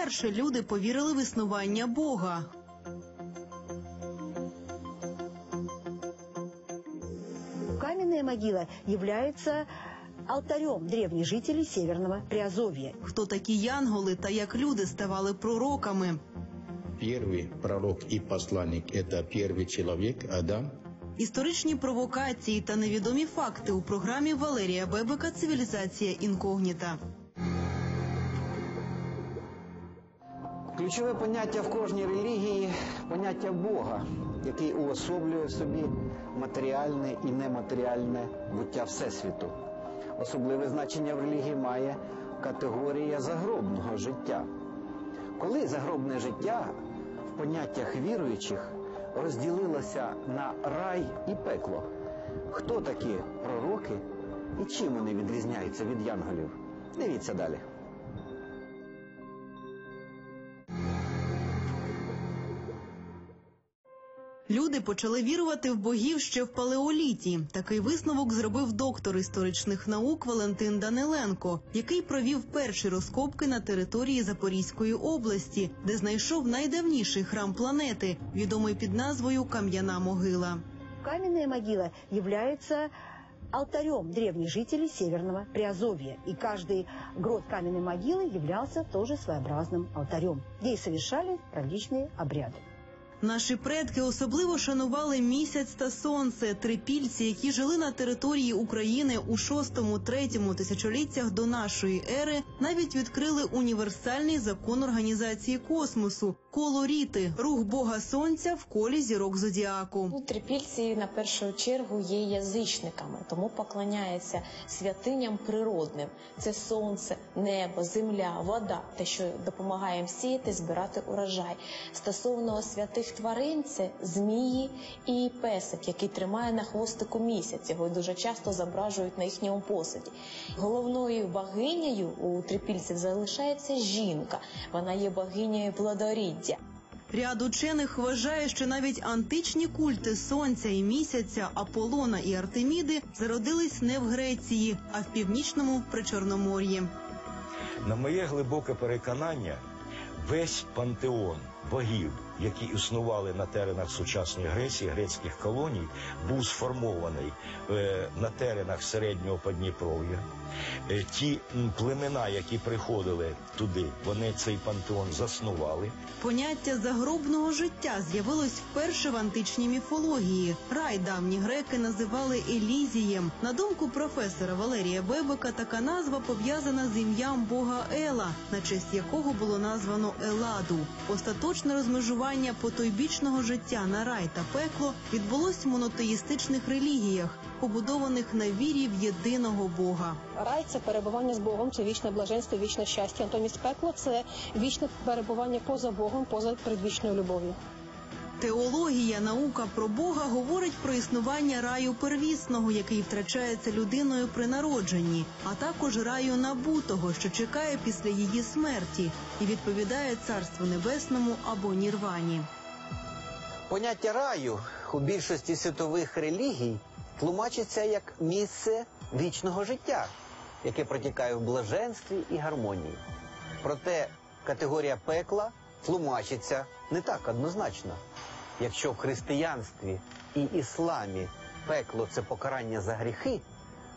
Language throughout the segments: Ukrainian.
коли вперше люди повірили в існування Бога. Каменная могила является алтарем древних жителей Северного Приазовья. Хто такі янголи та як люди ставали пророками? Первый пророк и посланник – это первый человек, Адам. Історичні провокації та невідомі факти у програмі Валерія Бебека Цивілізація інкогніта. Ключове поняття в кожній релігії поняття Бога, який уособлює в собі матеріальне і нематеріальне буття Всесвіту. Особливе значення в релігії має категорія загробного життя. Коли загробне життя в поняттях віруючих розділилося на рай і пекло, хто такі пророки і чим вони відрізняються від янголів? Дивіться далі. Люди почали вірувати в богів ще в палеоліті. Такий висновок зробив доктор історичних наук Валентин Даниленко, який провів перші розкопки на території Запорізької області, де знайшов найдавніший храм планети, відомий під назвою Кам'яна могила. Каменная могила является алтарем древних жителей Северного Приазовья. И каждый грот каменной могилы являлся тоже своеобразным алтарем, где и совершали различные обряды. Наші предки особливо шанували місяць та сонце, трипільці, які жили на території України у 6-3 тисячоліттях до нашої ери, навіть відкрили універсальний закон організації космосу коло ріти, рух Бога Сонця в колі зірок зодіаку. Трипільці на першу чергу є язичниками, тому поклоняються святиням природним. Це сонце, небо, земля, вода, те, що допомагає їм сіяти, збирати урожай. Стосовно святих тварин, це змії і песик, який тримає на хвостику місяць. Його дуже часто зображують на їхньому посаді. Головною богинею у трипільців залишається жінка. Вона є богинею плодоріддя. Ряд учених вважає, що навіть античні культи сонця і місяця, Аполлона і Артеміди зародились не в Греції, а в північному причорномор'ї. На моє глибоке переконання, весь пантеон богів, які існували на теренах сучасної Греції, грецьких колоній, був сформований е, на теренах середнього Подніпров'я. Е, ті племена, які приходили туди, вони цей пантеон заснували. Поняття загробного життя з'явилось вперше в античній міфології. Рай давні греки називали Елізієм. На думку професора Валерія Бебека, така назва пов'язана з ім'ям бога Ела, на честь якого було названо Еладу. Остаточне розмежування потойбічного життя на рай та пекло відбулось в монотеїстичних релігіях, побудованих на вірі в єдиного бога. Рай це перебування з Богом, це вічне блаженство, вічне щастя. Натомість пекло це вічне перебування поза Богом, поза предвічною любов'ю. Теологія, наука про Бога говорить про існування раю первісного, який втрачається людиною при народженні, а також раю набутого, що чекає після її смерті, і відповідає царству небесному або нірвані. Поняття раю у більшості світових релігій тлумачиться як місце вічного життя, яке протікає в блаженстві і гармонії. Проте категорія пекла тлумачиться не так однозначно. Якщо в християнстві і ісламі пекло це покарання за гріхи,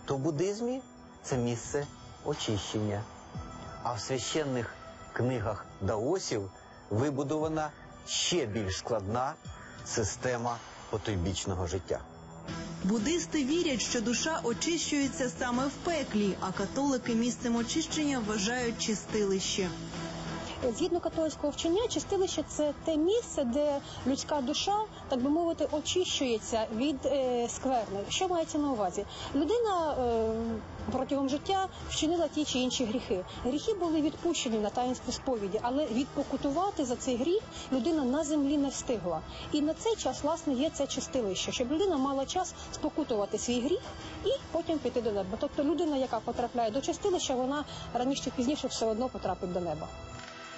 то в буддизмі це місце очищення. А в священних книгах даосів вибудована ще більш складна система потойбічного життя. Буддисти вірять, що душа очищується саме в пеклі, а католики місцем очищення вважають чистилище. Згідно католицького вчення, чистилище це те місце, де людська душа, так би мовити, очищується від е, скверни. Що мається на увазі? Людина е, протягом життя вчинила ті чи інші гріхи. Гріхи були відпущені на таїнстві сповіді, але відпокутувати за цей гріх людина на землі не встигла. І на цей час, власне, є це чистилище, щоб людина мала час спокутувати свій гріх і потім піти до неба. Тобто людина, яка потрапляє до чистилища, вона раніше чи пізніше все одно потрапить до неба.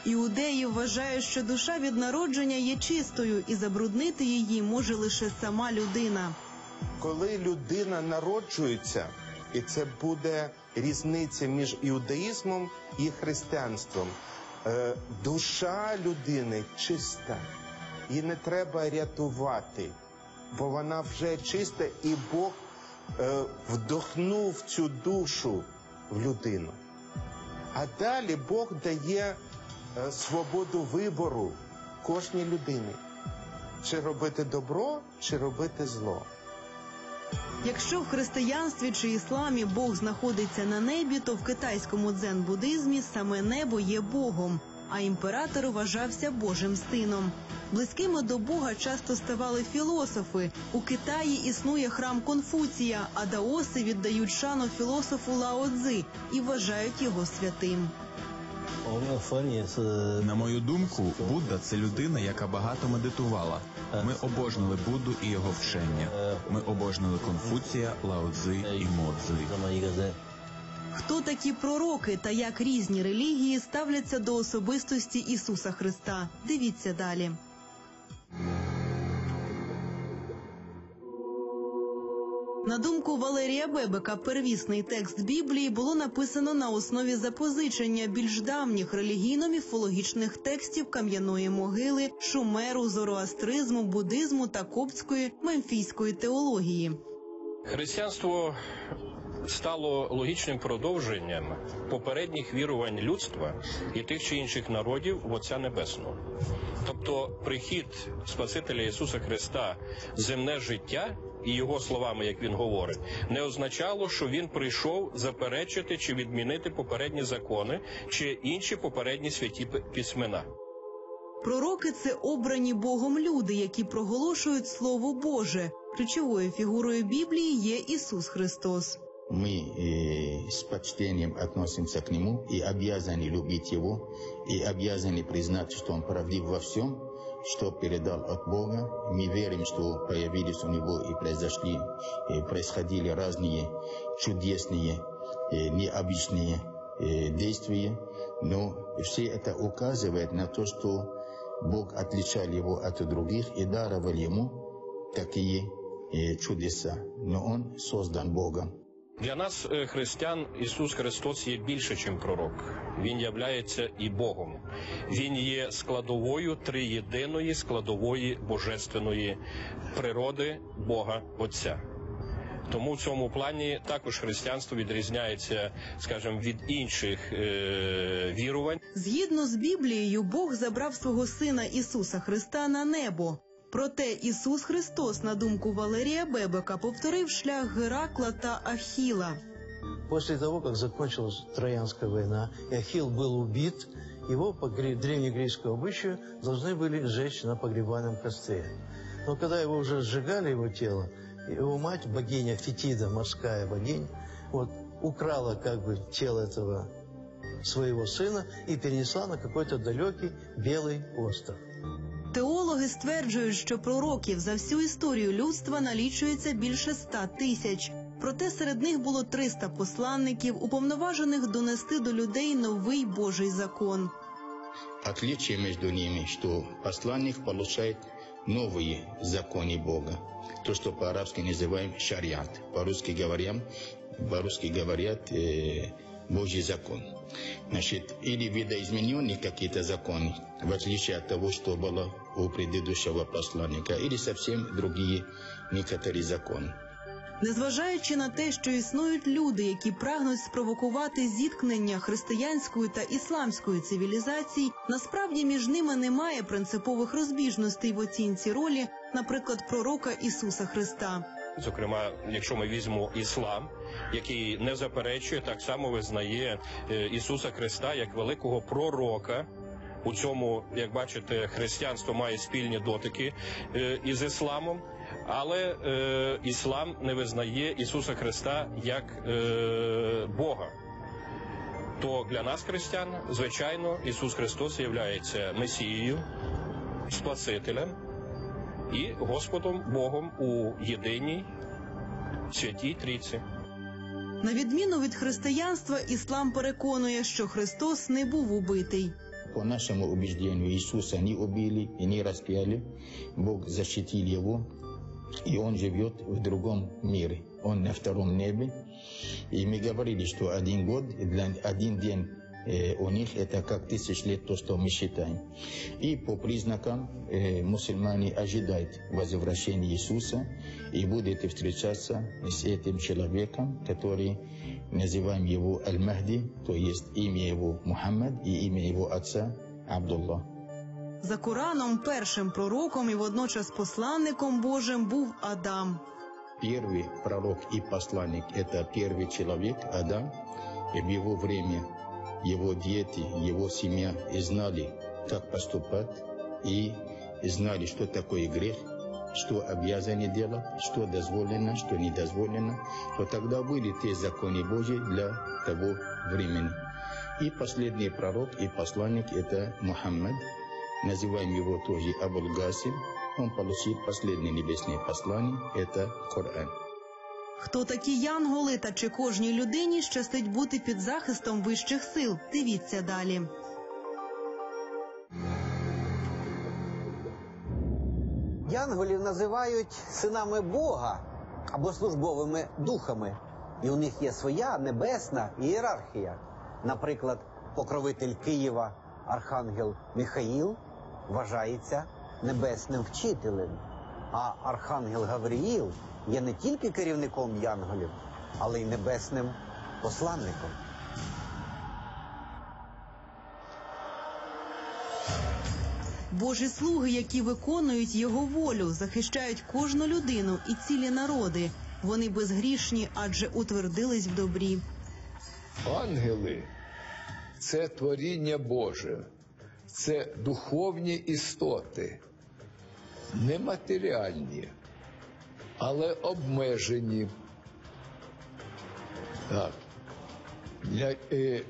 Іудеї вважають, що душа від народження є чистою, і забруднити її може лише сама людина. коли людина народжується, і це буде різниця між іудаїзмом і християнством. Е, душа людини чиста. Її не треба рятувати, бо вона вже чиста, і Бог е, вдохнув цю душу в людину. А далі Бог дає свободу вибору кожній людині. Чи робити добро, чи робити зло. Якщо в християнстві чи ісламі Бог знаходиться на небі, то в китайському дзен-буддизмі саме небо є Богом, а імператор вважався Божим сином. Близькими до Бога часто ставали філософи. У Китаї існує храм Конфуція, а даоси віддають шану філософу Лао Цзи і вважають його святим. На мою думку, Будда це людина, яка багато медитувала. Ми обожнили Будду і його вчення. Ми обожнили Конфуція, Лао Цзи і Мо Цзи. Хто такі пророки та як різні релігії ставляться до особистості Ісуса Христа? Дивіться далі. На думку Валерія Бебека, первісний текст Біблії було написано на основі запозичення більш давніх релігійно-міфологічних текстів кам'яної могили, шумеру, зороастризму, буддизму та коптської мемфійської теології. Християнство стало логічним продовженням попередніх вірувань людства і тих чи інших народів в Отця Небесного. Тобто прихід Спасителя Ісуса Христа земне життя, і його словами, як він говорить, не означало, що він прийшов заперечити чи відмінити попередні закони чи інші попередні святі пи- письмена. Пророки це обрані Богом люди, які проголошують Слово Боже. Ключовою фігурою Біблії є Ісус Христос. Мы э, с почтением относимся к Нему и обязаны любить Его, и обязаны признать, что Он правдив во всем, Что передал от Бога. Мы верим, что появились у Него и произошли, э, происходили разные чудесные, э, необычные э, действия, но все это указывает на то, что Бог отличал Его от других и даровал Ему такие э, чудеса. Но Он создан Богом. Для нас, е, християн, Ісус Христос є більше, ніж пророк. Він являється і Богом. Він є складовою триєдиної складової божественної природи Бога Отця. Тому в цьому плані також християнство відрізняється, скажімо, від інших е- вірувань. Згідно з Біблією, Бог забрав свого сина Ісуса Христа на небо. Проте Ісус Христос, на думку Валерія Бебека, повторив шлях Геракла та Ахіла. После того, как закончилась Троянская война, и Ахилл был убит, его по гре- древнегреческому обычаю должны были сжечь на погребальном костре. Но когда его уже сжигали, его тело, его мать, богиня Фетида, морская богиня, вот, украла как бы тело этого своего сына и перенесла на какой-то далекий белый остров. Теологи стверджують, що пророків за всю історію людства налічується більше ста тисяч. Проте серед них було 300 посланників, уповноважених донести до людей новий Божий закон. Отличие между ними, что посланник получает новые законы Бога. То, что по-арабски называем шариат. По-русски говорим, по-русски говорят э, Божий закон. Значит, или видоизмененные какие-то законы, в отличие от того, что было у предыдущего посланника, или совсем другие некоторые законы. Незважаючи на те, що існують люди, які прагнуть спровокувати зіткнення християнської та ісламської цивілізацій, насправді між ними немає принципових розбіжностей в оцінці ролі, наприклад, пророка Ісуса Христа. Зокрема, якщо ми візьмемо іслам, який не заперечує, так само визнає е, Ісуса Христа як великого пророка. У цьому, як бачите, християнство має спільні дотики е, із ісламом, але е, іслам не визнає Ісуса Христа як е, Бога. То для нас, християн, звичайно, Ісус Христос є Месією, Спасителем і Господом Богом у єдиній святій трійці. На відміну від християнства, іслам переконує, що Христос не був убитий. По нашему убеждению, Иисуса не убили и не распяли. Бог защитил его, и он живет в другом мире. Он на втором небе. И мы говорили, что один год, один день э, у них это как тысяч лет то, что мы считаем. И по признакам э, мусульмане ожидают возвращения Иисуса и будут встречаться с этим человеком, который называем его Аль-Махди, то есть имя его Мухаммад и имя его отца Абдуллах. За Кораном першим пророком і водночас посланником Божим був Адам. Первый пророк и посланник – это первый человек, Адам. И в его время его дети, его семья знали, как поступать, и знали, что такое грех, что обязаны делать, что дозволено, что не дозволено, то тогда были те законы Божьи для того времени. И последний пророк и посланник – это Мухаммад, называем его тоже Абул Гасим. Он получил последнее небесное послание – это Коран. Хто такі янголи та чи кожній людині щастить бути під захистом вищих сил? Дивіться далі. Янголів називають синами Бога або службовими духами, і у них є своя небесна ієрархія. Наприклад, покровитель Києва Архангел Михаїл вважається небесним вчителем, а Архангел Гавриїл є не тільки керівником янголів, але й небесним посланником. Божі слуги, які виконують його волю, захищають кожну людину і цілі народи. Вони безгрішні, адже утвердились в добрі. Ангели це творіння Боже, це духовні істоти, нематеріальні, але обмежені. Так. Для, е,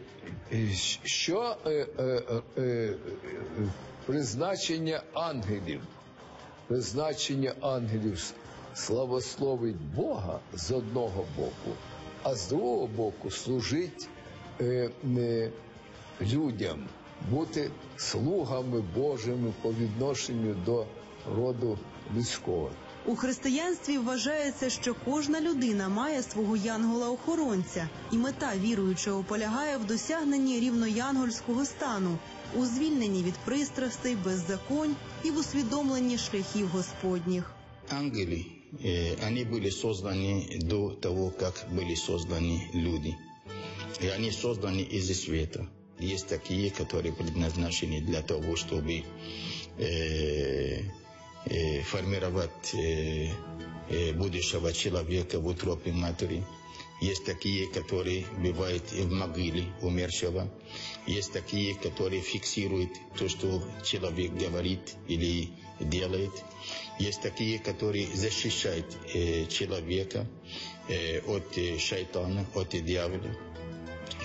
е, що е, е, е, е, призначення ангелів? Призначення ангелів славословить Бога з одного боку, а з другого боку служить е, не людям, бути слугами Божими по відношенню до роду людського. У християнстві вважається, що кожна людина має свого янгола-охоронця, і мета віруючого полягає в досягненні рівноянгольського стану, у звільненні від пристрастей, беззаконь і в усвідомленні шляхів Господніх. Ангелы, э, они были созданы до того, как были созданы люди. И они созданы из света. Есть такие, которые предназначены для того, чтобы э, э, формировать э, э, будущего человека в утробе матери. Есть такие, которые бывают и в могиле умершего. Есть такие, которые фиксируют то, что человек говорит или делает. Есть такие, которые защищают э, человека э, от э, шайтана, от дьявола.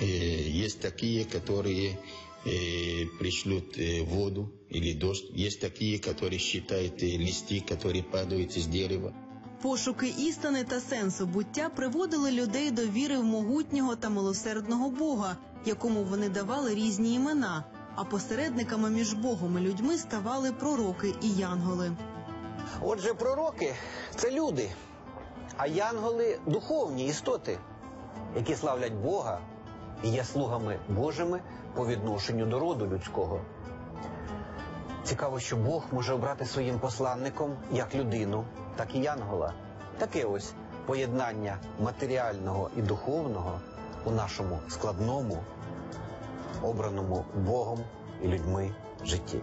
Э, есть такие, которые э, пришлют э, воду или дождь. Есть такие, которые считают э, листы, которые падают из дерева. Пошуки істини та сенсу буття приводили людей до віри в могутнього та милосердного Бога, якому вони давали різні імена. А посередниками між Богом і людьми ставали пророки і янголи. Отже, пророки це люди, а янголи духовні істоти, які славлять Бога і є слугами Божими по відношенню до роду людського. Цікаво, що Бог може обрати своїм посланником як людину, так і янгола. Таке ось поєднання матеріального і духовного у нашому складному, обраному Богом і людьми житті.